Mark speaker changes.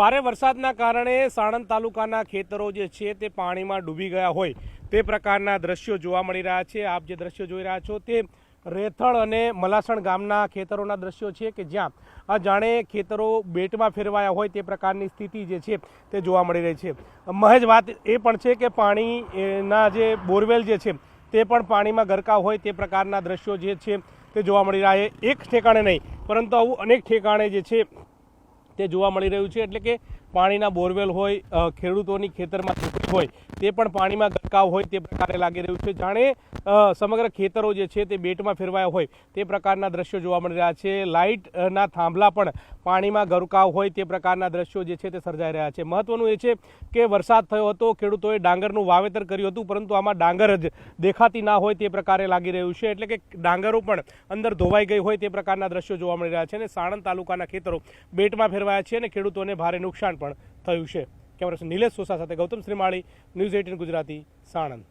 Speaker 1: ભારે વરસાદના કારણે સાણંદ તાલુકાના ખેતરો જે છે તે પાણીમાં ડૂબી ગયા હોય તે પ્રકારના દ્રશ્યો જોવા મળી રહ્યા છે. આપ જે દ્રશ્યો જોઈ રહ્યા છો તે રેથળ અને મલાસણ ગામના ખેતરોના દ્રશ્યો છે કે જ્યાં આ જાણે ખેતરો બેટમાં ફેરવાયા હોય તે પ્રકારની સ્થિતિ જે છે તે જોવા મળી રહી છે. મહેજ વાત એ પણ છે કે પાણીના જે બોરવેલ જે છે તે પણ પાણીમાં ગરકાવ હોય તે પ્રકારના દ્રશ્યો જે છે તે જોવા મળી રહ્યા છે. એક ઠેકાણે નહીં, પરંતુ આવું અનેક ઠેકાણે જે છે તે જોવા મળી રહ્યું છે. એટલે કે પાણીના બોરવેલ હોય ખેડૂતોની ખેતરમાં ઝૂંપડી હોય, તે પણ પાણીમાં ગરકાવ હોય તે પ્રકારે લાગી રહ્યું છે. જાણે સમગ્ર ખેતરો જે છે તે બેટમાં ફેરવાયા હોય તે પ્રકારના દ્રશ્યો જોવા મળી રહ્યા છે. લાઇટના થાંભલા પણ પાણીમાં ગરકાવ હોય તે પ્રકારના દ્રશ્યો જે છે તે સર્જાઈ રહ્યા છે. મહત્વનું એ છે કે વરસાદ થયો હતો, ખેડૂતોએ ડાંગરનું વાવેતર કર્યું હતું, પરંતુ આમાં ડાંગર જ દેખાતી ના હોય તે પ્રકારે લાગી રહ્યું છે. એટલે કે ડાંગરો પણ અંદર ધોવાઈ ગઈ હોય તે પ્રકારના દ્રશ્યો જોવા મળી રહ્યા છે અને સાણંદ તાલુકાના ખેતરો બેટમાં ફેરવાયા છે અને ખેડૂતોને ભારે નુકસાન પણ થયું છે કેમેરા નિલેશ સોસા સાથે ગૌતમ શ્રીમાળી ન્યૂઝ એટીન ગુજરાતી સાણંદ.